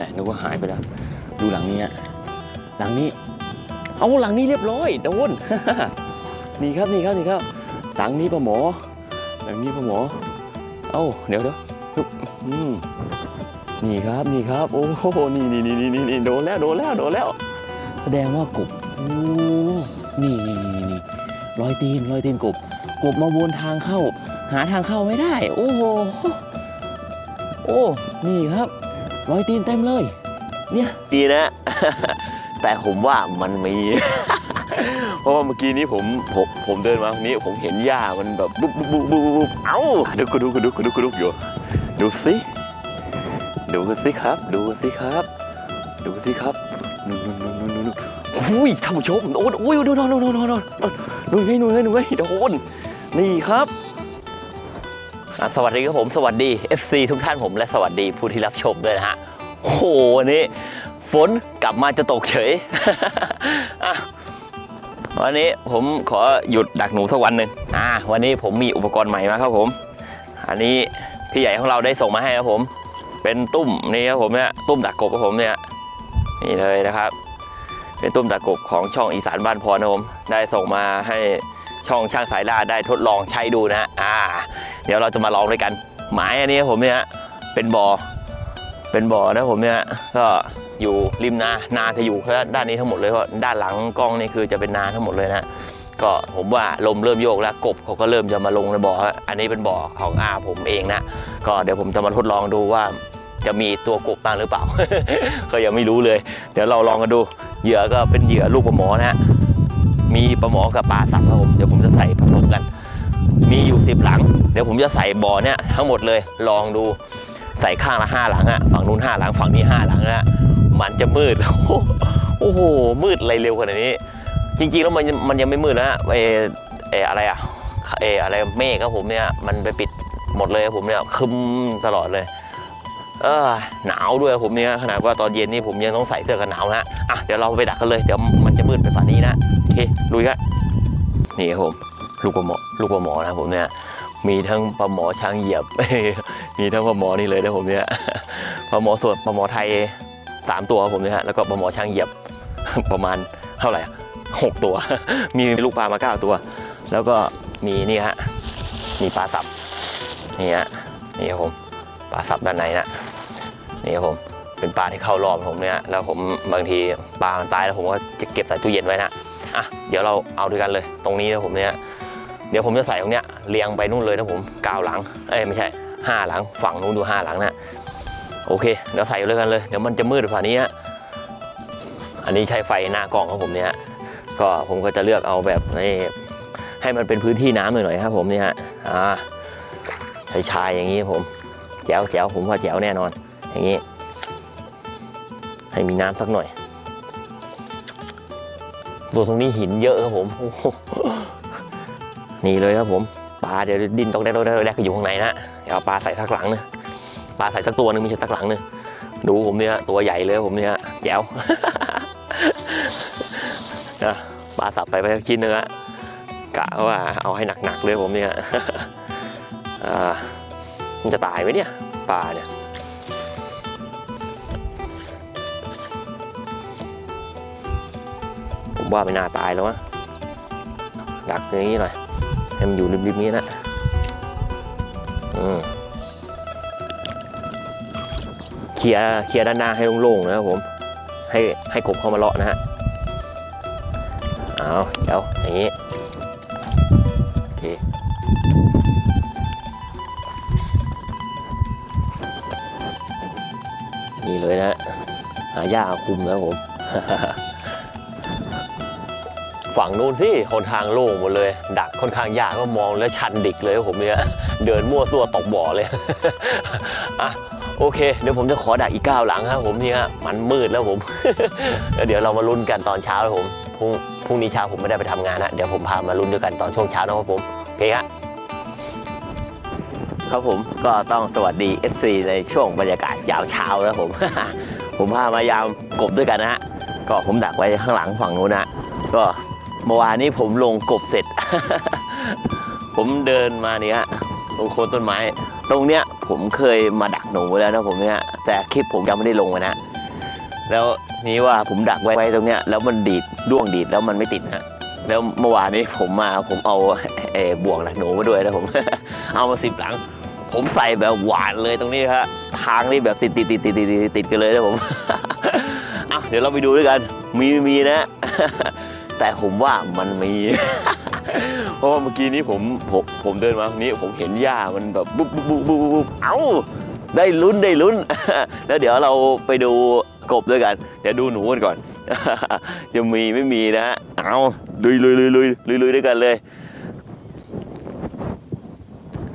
แต่นึกว่าหายไปแล้ว ดูหลังนี้อะหลังนี้ เอาหลังนี้เรียบร้อยโดน นี่ครับนี่ครับนี่ครับ หลังนี้ปะหมอ หลังนี้ปะหมอ เอ้าเดี๋ยวเดี๋ยวนี่ครับนี่ครับ โอ้โหนี่นี่นี่นี่นี่นี่โดนแล้วโดนแล้วโดนแล้ว แสดงว่ากบโอ้นี่นี่นี่นี่รอยตีนรอยตีนกบ กบมาวนทางเข้า หาทางเข้าไม่ได้ โอ้โหโอ้นี่ครับ รอยตีนเต็มเลย เนี่ยดีนะ แต่ผมว่ามันมี เพราะว่าเมื่อกี้นี้ผมผมผมเดินมาตรงนี้ผมเห็นหญ้ามันแบบบุ๊บบุ๊บบุ๊บบุ๊บบุ๊บเอ้าดูกูดูกูดูกูดูกูดูอยู่ดูสิดูสิครับ ดูสิครับ ดูสิครับนู่นนู่นนู่นนู่นนู่นอุ้ยท่านผู้ชมโอ้ยโอ้ยดูดูดูดูดูดูดูไงดูไงดูไงโดนนี่ครับอะ สวัสดีครับผมสวัสดี FC ทุกท่านผมและสวัสดีผู้ที่รับชมด้วยนะฮะโหวันนี้ฝนกลับมาจะตกเฉยวันนี้ผมขอหยุดดักหนูสักวันหนึ่งอ่าวันนี้ผมมีอุปกรณ์ใหม่มาครับผม อันนี้พี่ใหญ่ของเราได้ส่งมาให้ครับผม เป็นตุ้มนี่ครับผมเนี่ยตุ้มดักกบครับผมเนี่ยนี่เลยนะครับ เป็นตุ้มดักกบของช่องอีสานบ้านพรนะผมได้ส่งมาให้ ช่องช่างสายล่าได้ทดลองใช้ดูนะฮะอ่า เดี๋ยวเราจะมาลองด้วยกัน หมายอันนี้ผมเนี่ยเป็นบ่อเป็นบ่อนะผมเนี่ยก็อยู่ริมนานาจะอยู่ด้านนี้ทั้งหมดเลยเพราะด้านหลังกล้องนี่คือจะเป็นนาทั้งหมดเลยนะก็ผมว่าลมเริ่มโยกแล้วกบเขาก็เริ่มจะมาลงในบ่ออันนี้เป็นบ่อของอาผมเองนะก็เดี๋ยวผมจะมาทดลองดูว่าจะมีตัวกบบ้างหรือเปล่า ก็ยังไม่รู้เลย เดี๋ยวเราลองกันดูเหยื่อก็เป็นเหยื่อลูกปลาหมอนะฮะ มีปลาหมอกับปลาสับครับผมเดี๋ยวผมจะใส่ผสมกัน มีอยู่สิบหลัง เดี๋ยวผมจะใส่บ่อเนี่ยทั้งหมดเลยลองดูใส่ข้างละห้าหลังอะฝั่งนู้นห้าหลังฝั่งนี้ห้าหลังนะฮะมันจะมืดโอ้โหมืดอะไรเร็วขนาดนี้ จริงๆแล้วมันมันยังไม่มืดนะฮะเออเออะไรอะเออะไรเมฆครับผมเนี่ยมันไปปิดหมดเลยผมเนี่ยคึมตลอดเลย เออหนาวด้วยผมเนี่ยขนาดว่าตอนเย็นนี่ผมยังต้องใส่เสื้อกันหนาวนะอะเดี๋ยวเราไปดักกันเลยเดี๋ยวมันจะมืดไปฝ่านี้นะ ลุยกันนี่ครับผมลูกปลาหมอลูกปลาหมอนะผมเนี่ยมีทั้งปลาหมอช้างเหยียบ มีทั้งปลาหมอนี่เลยนะผมเนี่ยปลาหมอสดปลาหมอไทยสามตัวผมเนี่ยฮะแล้วก็ปลาหมอช้างเหยียบประมาณเท่าไหร่หกตัว มีลูกปลามาเก้าตัว แล้วก็มีนี่ฮะมีปลาสับนี่ฮะนี่ครับผมปลาสับด้านในนะนี่ครับผมเป็นปลาที่เข้ารอบผมเนี่ยแล้วผมบางทีปลามันตายแล้วผมก็จะเก็บใส่ตู้เย็นไว้นะ อะเดี๋ยวเราเอาด้วยกันเลย ตรงนี้นะผมเนี่ยเดี๋ยวผมจะใส่ตรงเนี้ยเรียงไปนู่นเลยนะผมก้าหลังเอ้ยไม่ใช่ห้าหลังฝั่งนู้นดูห้าหลังนะโอเคเดี๋ยวใส่ด้วยกันเลยเดี๋ยวมันจะมืดฝ่านี้ฮะอันนี้ใช้ไฟหน้ากล้องของผมเนี่ยก็ผมก็จะเลือกเอาแบบให้ให้มันเป็นพื้นที่น้ำหน่อยๆครับผมเนี่ยฮะอ่าชายชายอย่างนี้ผมแจ๋วแจ๋วผมว่าแจ๋วแน่นอน อย่างนี้ ให้มีน้ำสักหน่อย ตัวตรงนี้หินเยอะครับผมนี่เลยครับผมปลาเดี๋ยวดินตกแดกตกแดกตกแดกอยู่ข้างในนะเดี๋ยวปลาใส่สักหลังนึงปลาใส่สักตัวหนึงไม่ใช่สักหลังนึงดูผมเนี่ยตัวใหญ่เลยผมเนี่ยแจ๋วนะปลาสับไปไปกชิ้นเนื้อกะว่าเอาให้หนักๆเลยผมเนี่ยมันจะตายไหมเนี่ยปลาเนี่ย ผมว่าไม่น่าตายแล้ววะดักอย่างนี้หน่อยให้มันอยู่ริมๆนี้นะอืมเคลียร์เคลียร์ด้านหน้าให้โล่งๆนะครับผม ให้ให้กบเข้ามาเลาะนะฮะเอาเดี๋ยวอย่างนี้โอเคนี่เลยนะหาหญ้าคุมนะครับผม ฝั่งนู้นที่คนทางโล่งหมดเลย ดักค่อนข้างยากก็มองแล้วชันดิกเลยครับผมเนี่ยเดินมั่วตัวตกบ่อเลยอะโอเค เดี๋ยวผมจะขอดักอีกก้าหลังครับผมเนี่ยมันมืดแล้วผมแล้วเดี๋ยวเรามาลุ้นกันตอนเช้าครับผมพรุ่งพรุ่งนี้เช้าผมไม่ได้ไปทำงานนะเดี๋ยวผมพามาลุ้นด้วยกันตอนช่วงเช้านะครับผมโอเคครับครับผมก็ต้องสวัสดี FC ในช่วงบรรยากาศยามเช้านะผม ผมพามายามกบด้วยกันนะฮะก็ผมดักไว้ข้างหลังฝั่งนู้นนะก็ เมื่อวานนี้ผมลงกบเสร็จ ผมเดินมาเนี่ยตรงโคนต้นไม้ ตรงเนี้ยผมเคยมาดักหนูไว้แล้วนะผมเนี่ยแต่คลิปผมยังไม่ได้ลงนะ แล้วนี่ว่าผมดักไว้ตรงเนี้ยแล้วมันดีดด้วงดีดแล้วมันไม่ติดนะแล้วเมื่อวานนี้ผมมาผมเอาเอบ่วงดักหนูมาด้วยนะผม เอามาสิบหลัง ผมใส่แบบหวานเลยตรงนี้ครับทางนี่แบบติดติดติดติดติดติดติดกันเลยนะผมอะเดี๋ยวเราไปดูด้วยกัน มีมีนะ แต่ผมว่ามันมี เพราะว่าเมื่อกี้นี้ผมผมผมเดินมาตรงนี้ผมเห็นหญ้ามันแบบบุ๊บบุ๊บบุ๊บบุ๊บเอ้าได้ลุ้นได้ลุ้น แล้วเดี๋ยวเราไปดูกบด้วยกัน เดี๋ยวดูหนูกันก่อน จะมีไม่มีนะฮะเอาลุยลุยลุยลุยลุยลุยด้วยกันเลย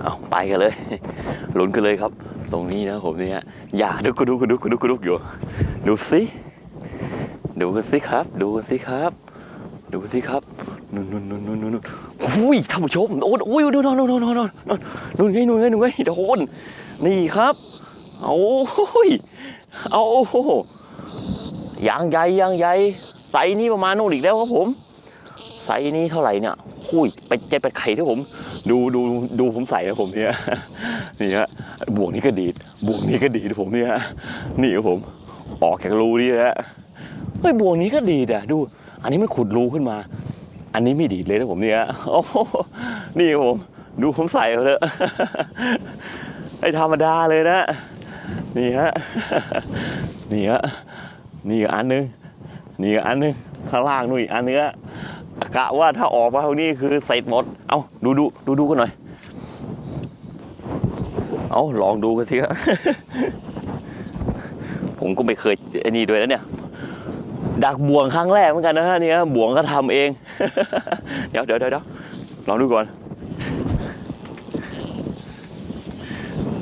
เอาไปกันเลยลุ้นกันเลยครับ ตรงนี้นะผมเนี่ยอย่าดุกกระดุกกระดุกกระดุกกระดุกอยู่ ดูสิดูกันสิครับ ดูกันสิครับ ดูสิครับนู่นนู่นนู่นนู่นนู่นอุ้ยท่านผู้ชมโอ้ยอุ้ยดูนอนนอนนอนนอนนอนนู่นไงนู่นไงนู่นไงโดนนี่ครับเอาโอ้ยเอายางใหญ่ยางใหญ่ไซส์นี้ประมาณนู่นอีกแล้วครับผมไซส์นี้เท่าไหร่เนี่ยหุยไปเจ็ดไปไข่ที่ผม ดูดูดูผมใส่นะผมเนี่ยนี่ฮะบ่วงนี้ก็ดีดบ่วงนี้ก็ดีดผมเนี่ยนี่ครับผมออกจากรูนี่นะฮะเฮ้ยบ่วงนี้ก็ดีดอะดู อันนี้มันขุดรูขึ้นมา อันนี้ไม่ดีดเลยนะผมเนี่ยโอ้โหนี่ครับผมดูผมใส่เขาเถอะไอธรรมดาเลยนะ นี่ฮะนี่ฮะนี่อันนึงนี่อันนึงข้างล่างนู่นอีกอันนึงอะกะว่าถ้าออกมาตรงนี้คือเสร็จหมด เอาดูดูดูดูกันหน่อย เอาลองดูกันสิครับผมก็ไม่เคยไอ้นี่ด้วยนะเนี่ย ดักบ่วงครั้งแรกเหมือนกันนะฮะนี่ยบ่วงก็ทำเอง เดี๋ยวเดี๋ยวเดี๋ยวลองดูก่อน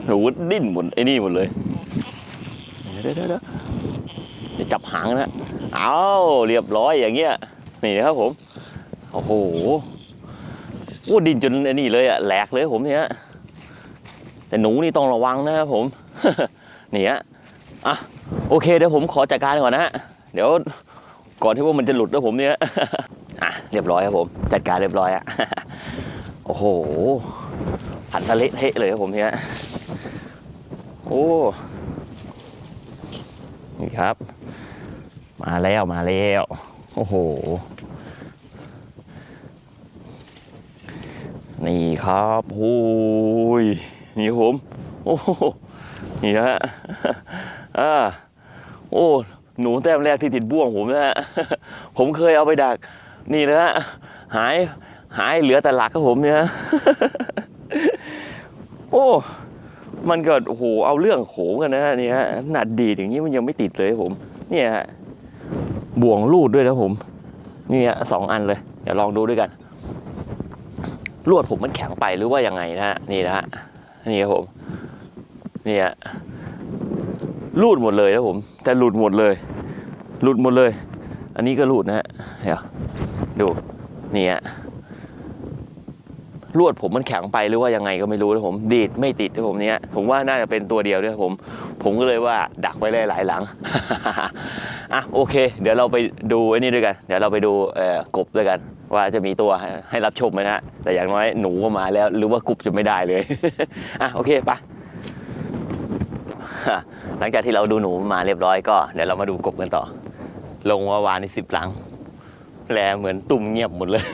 โหดิ้นหมดไอ้นี่หมดเลยเดี๋ยวเดี๋ยวเดี๋ยวจับหางนะเอาเรียบร้อยอย่างเงี้ยนี่นะครับผมโอ้โหโอ้ดิ้นจนไอ้นี่เลยอะแหลกเลยผมเนี่ยแต่หนูนี่ต้องระวังนะครับผมนี่ฮะอะโอเคเดี๋ยวผมขอจัดการก่อนนะฮะเดี๋ยว ก่อนที่ว่ามันจะหลุดแล้วผมเนี่ยอะเรียบร้อยครับผมจัดการเรียบร้อยอะโอ้โหผันทะเละเทะเลยครับผมเนี่ยโอ้นี่ครับ มาแล้วมาแล้วโอ้โห นี่ครับโอ้ยนี่ผม โอ้โหนี่ฮะอ่าโอ้ หนูแต้มแรกที่ติดบ่วงผมนะฮะผมเคยเอาไปดัก นี่นะฮะหายหายเหลือแต่หลักครับผมเนี่ยโอ้มันก็โอ้โหเอาเรื่องโขงกันนะฮะนี่ฮะหนัดดีอย่างนี้มันยังไม่ติดเลยผม เนี่ยฮะบ่วงลูดด้วยนะผมนี่ฮะสองอันเลย เดี๋ยวลองดูด้วยกันลวดผมมันแข็งไปหรือว่ายังไงนะฮะนี่นะฮะนี่ครับผมนี่ฮะ รูดหมดเลยนะผม แต่หลุดหมดเลย หลุดหมดเลย อันนี้ก็หลุดนะฮะเดี๋ยวดูนี่ฮะลวดผมมันแข็งไปหรือว่ายังไงก็ไม่รู้นะผมดีดไม่ติดนะผมเนี้ยผมว่าน่าจะเป็นตัวเดียวด้วยผม ผมก็เลยว่าดักไว้เลยหลายหลังอะโอเค เดี๋ยวเราไปดูไอ้นี่ด้วยกัน เดี๋ยวเราไปดูกบด้วยกัน ว่าจะมีตัวให้รับชมไหมนะฮะแต่อย่างน้อยหนูก็มาแล้ว หรือว่ากบจะไม่ได้เลยอะโอเคไป หลังจากที่เราดูหนูมาเรียบร้อยก็เดี๋ยวเรามาดูกบกันต่อ ลงว่าวานในสิบหลังแลเหมือนตุ่มเงียบหมดเลย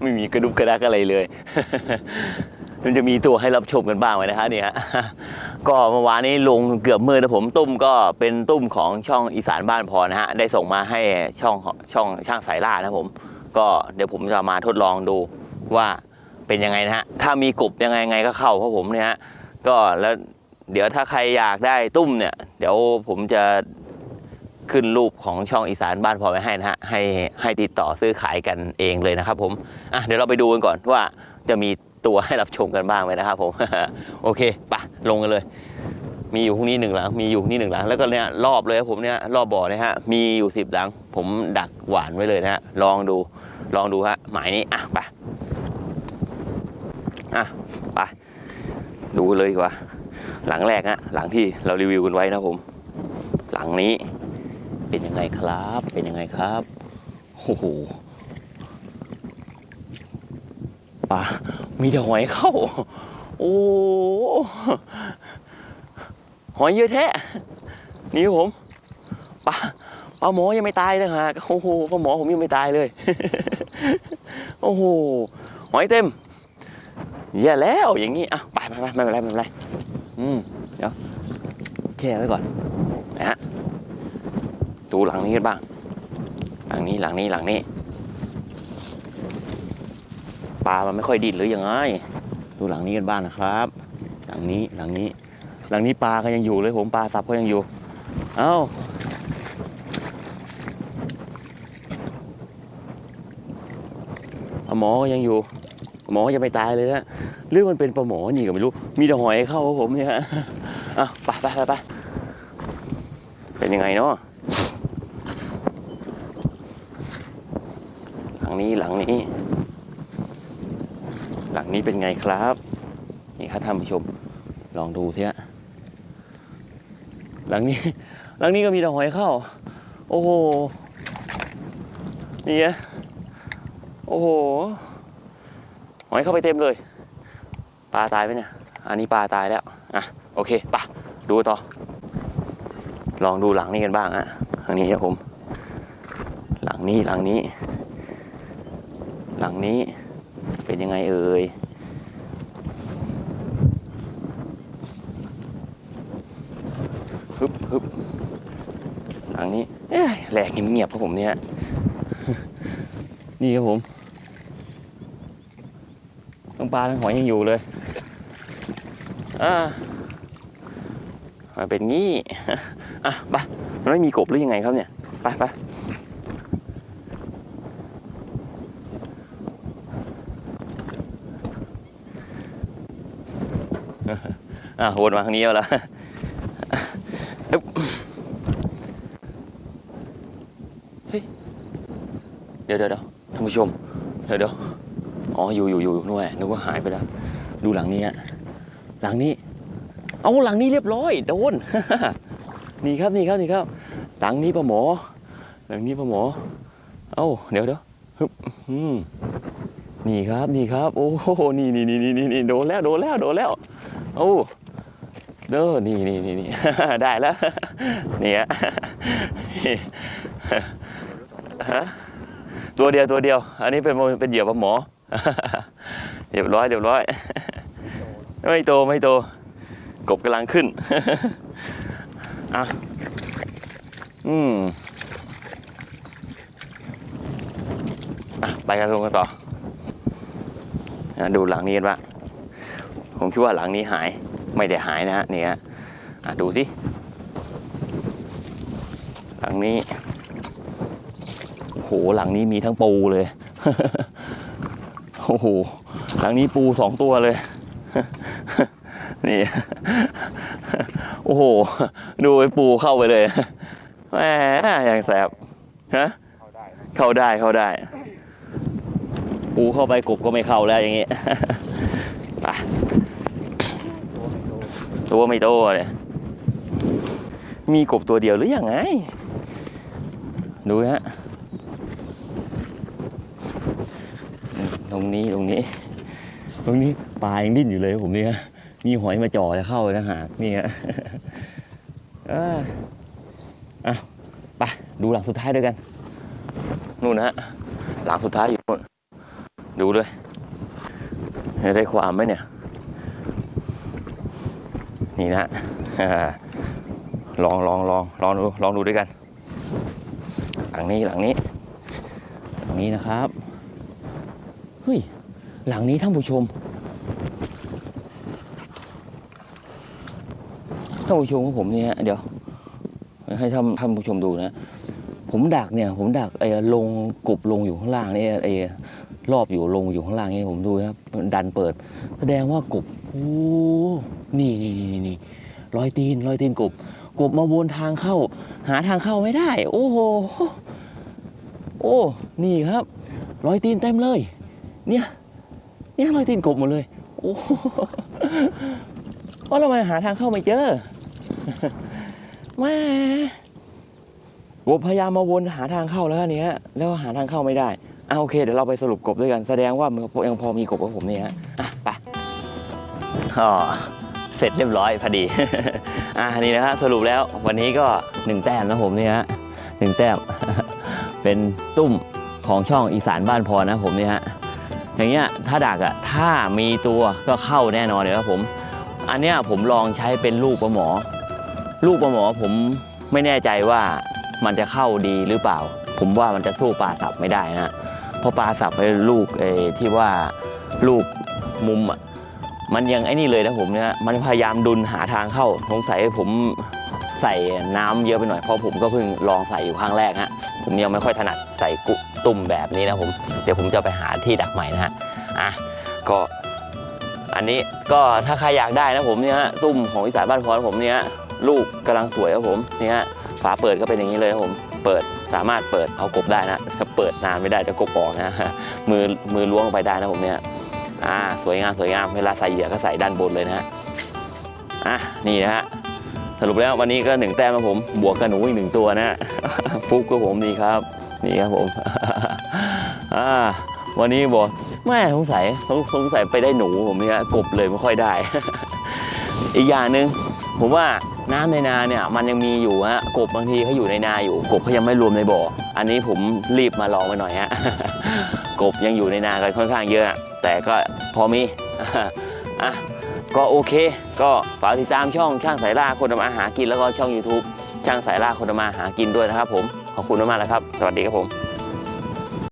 ไม่มีกระดุกกระดักอะไรเลย มันจะมีตัวให้รับชมกันบ้างไหมนะฮะเนี่ยก็เมื่อวานนี้ลงเกือบมืดนะผมตุ้มก็เป็นตุ้มของช่องอีสานบ้านพอนะฮะได้ส่งมาให้ช่องช่องช่างสายล่านะผม ก็เดี๋ยวผมจะมาทดลองดูว่าเป็นยังไงนะฮะถ้ามีกบยังไงไงก็เข้าเพราะผมเนี่ยฮะก็แล้ว เดี๋ยวถ้าใครอยากได้ตุ้มเนี่ย เดี๋ยวผมจะขึ้นรูปของช่องอีสานบ้านพอไว้ให้นะฮะให้ให้ติดต่อซื้อขายกันเองเลยนะครับผมอะเดี๋ยวเราไปดูกันก่อนว่าจะมีตัวให้รับชมกันบ้างไหมนะครับผม โอเคปะลงกันเลย มีอยู่พรุ่งนี้หนึ่งหลัง มีอยู่นี้หนึ่งหลัง แล้วก็เนี่ยรอบเลยครับผมเนี่ยรอบบ่อเนี่ยฮะ มีอยู่สิบหลัง ผมดักหวานไว้เลยนะฮะ ลองดู ลองดูฮะ หมายนี้ อะไปอะไปดูเลยดีกว่า หลังแรกฮะหลังที่เรารีวิวกันไว้นะผม หลังนี้เป็นยังไงครับ เป็นยังไงครับโอ้โหปลามีแต่หอยเข้า โอ้หอยเยอะแท้นี่ผมปลาปลาหมอยังไม่ตายเลยฮะโอ้โหปลาหมอผมยังไม่ตายเลย โอ้โหหอยเต็มแย่แล้วอย่างนี้อะไปไปไปไม่เป็นไรไม่เป็นไร อืมเดี๋ยวแช่ไว้ก่อนนะฮะดูหลังนี้กันบ้าง หลังนี้หลังนี้หลังนี้ปลามันไม่ค่อยดิ้นหรือยังไงดูหลังนี้กันบ้างนะครับ หลังนี้หลังนี้ หลังนี้ปลาก็ยังอยู่เลยผมปลาซับก็ยังอยู่ เอ้าปลาหมอก็ยังอยู่ หมอจะไม่ตายเลยนะหรือมันเป็นปลาหมอนี่ก็ไม่รู้ มีแต่หอยเข้าผมเนี่ยอะไปไปไปไปเป็นยังไงเนาะหลังนี้หลังนี้ หลังนี้เป็นไงครับ นี่ครับท่านผู้ชมลองดูสิฮะหลังนี้ หลังนี้ก็มีแต่หอยเข้า โอ้โหนี่ไงโอ้โห อยเข้าไปเต็มเลย ปลาตายไหมเนี่ย อันนี้ปลาตายแล้ว อะ โอเคปะดูต่อ ลองดูหลังนี้กันบ้างอะหลังนี้ครับผม หลังนี้หลังนี้ หลังนี้เป็นยังไงเอ่ยฮึบฮึบหลังนี้แหลกเงียบๆครับผมเนี่ย นี่ครับผม ปลาทั้งหอยยังอยู่เลย อ่ามาเป็นงี้ อะไปมันไม่มีกบหรือยังไงครับเนี่ย ไปไปอะวนมาทางนี้เอาละอึ๊บเฮ้ยเดี๋ยวเดี๋ยวเดี๋ยวท่านผู้ชม เดี๋ยวเดี๋ยว อ๋ออยู่อยู่อยู่ด้วยนึกว่าหายไปแล้ว ดูหลังนี้ฮะหลังนี้ เอาหลังนี้เรียบร้อยโดนนี่ครับนี่ครับนี่ครับ หลังนี้ปลาหมอ หลังนี้ปลาหมอ เอ้าเดี๋ยวเดี๋ยวฮึบอืมนี่ครับนี่ครับ โอ้โหนี่นี่นี่นี่นี่โดนแล้วโดนแล้วโดนแล้วโอ้เด้อนี่นี่นี่นี่ได้แล้วเนี่ยฮะตัวเดียวตัวเดียว อันนี้เป็นเป็นเหยื่อปลาหมอ เรียบร้อยเรียบร้อย ไม่โตไม่โต กบกำลังขึ้นอะอืมอะไปกันลงกันต่ออะดูหลังนี้กันบ้าผมคิดว่าหลังนี้หายไม่ได้หายนะฮะนี่ยอะดูสิหลังนี้โอ้โหหลังนี้มีทั้งปูเลย โอ้โหหลังนี้ปูสองตัวเลย นี่ โอ้โห ดูไอ้ปูเข้าไปเลยแหมอย่างแสบฮะเข้าได้เข้าได้ ปูเข้าไปกบก็ไม่เข้าแล้วอย่างงี้ไปตัวไม่โตเลยมีกบตัวเดียวหรืออยังไง ดูฮะ ตรงนี้ตรงนี้ ตรงนี้ปลายังดิ้นอยู่เลยผมเนี่ยมีหอยมาจ่อจะเข้าเลยนะหากนี่ฮะอะไปดูหลังสุดท้ายด้วยกันนู่นนะฮะหลังสุดท้ายอยู่นู่นดูด้วยได้ความไหมเนี่ย นี่นะฮะลองลองลองลองดูลองดูด้วยกัน หลังนี้หลังนี้ หลังนี้นะครับ เฮ้ย หลังนี้ท่านผู้ชม ท่านผู้ชมของผมเนี่ยเดี๋ยว ให้ท่านท่านผู้ชมดูนะ ผมดักเนี่ย ผมดักไอ้ลงกบลงอยู่ข้างล่างนี่ไอ้รอบอยู่ลงอยู่ข้างล่างนี่ผมดูครับดันเปิด แสดงว่ากบโอ้นี่นี่นี่นี่นี่รอยตีนรอยตีนกบกบมาวนทางเข้า หาทางเข้าไม่ได้ โอ้โหโอ้ นี่ครับ รอยตีนเต็มเลย เนี่ยเนี่ยรอยตีนกบหมดเลย โอ้โหว่าเรามาหาทางเข้าไม่เจอแม่กบพยายามมาวนหาทางเข้าแล้วเนี้ยแล้วหาทางเข้าไม่ได้อะโอเคเดี๋ยวเราไปสรุปกบด้วยกันแสดงว่ามันยังพอมีกบกับผมเนี่ยฮะอะไปอ๋อเสร็จเรียบร้อยพอดี อ่านี่นะฮะสรุปแล้ววันนี้ก็หนึ่งแต้มนะผมนี่ฮะหนึ่งแต้ม เป็นตุ้มของช่องอีสานบ้านพอนะผมนี่ฮะ อย่างเงี้ยถ้าดักอะถ้ามีตัวก็เข้าแน่นอนเลยครับผม อันเนี้ยผมลองใช้เป็นลูกปลาหมอ ลูกปลาหมอผมไม่แน่ใจว่ามันจะเข้าดีหรือเปล่า ผมว่ามันจะสู้ปลาสับไม่ได้นะเพราะปลาสับไอ้ลูกไอ้ที่ว่าลูกมุมอะมันยังไอ้นี่เลยนะผมเนี่ยมันพยายามดุลหาทางเข้าสงสัยผม ใส่น้ำเยอะไปหน่อยเพราะผมก็เพิ่งลองใส่อยู่ครั้งแรกฮะผมยังไม่ค่อยถนัดใส่กุตุ่มแบบนี้นะผมเดี๋ยวผมจะไปหาที่ดักใหม่นะฮะอะก็อันนี้ก็ถ้าใครอยากได้นะผมเนี่ยฮะตุ้มของอีสานบ้านพรผมเนี่ยลูกกำลังสวยครับผมเนี่ยฝาเปิดก็เป็นอย่างนี้เลยครับผมเปิดสามารถเปิดเอากบได้นะถ้าเปิดนานไม่ได้จะกบออกนะมือมือล้วงลงไปได้นะผมเนี่ยอ่าสวยงามสวยงามเวลาใส่เหยื่อก็ใส่ด้านบนเลยนะฮะอะนี่นะฮะ รุปแล้ววันนี้ก็หนึ่งแต้มครับผม บวกกับหนูอีกหนึ่งตัวนะฮะฟุกกับผมนี่ครับ นี่ครับผมอ่าวันนี้บอกแม่สงสัยสงสัยไปได้หนูผมเนี่ยกบเลยไม่ค่อยได้ อีกอย่างหนึ่งผมว่าน้ำในนาเนี่ยมันยังมีอยู่ฮะกบบางทีเขาอยู่ในนาอยู่ กบเขายังไม่รวมในบ่อ อันนี้ผมรีบมาลองไปหน่อยฮะกบยังอยู่ในนากันค่อนข้างเยอะ แต่ก็พอมีอะ ก็โอเค ก็ฝากติดตามช่องช่างสายล่าคนทำอาหากินแล้วก็ช่อง YouTube ช่างสายล่าคนทำมาหากินด้วยนะครับผม ขอบคุณมากๆแล้วครับ สวัสดีครับผม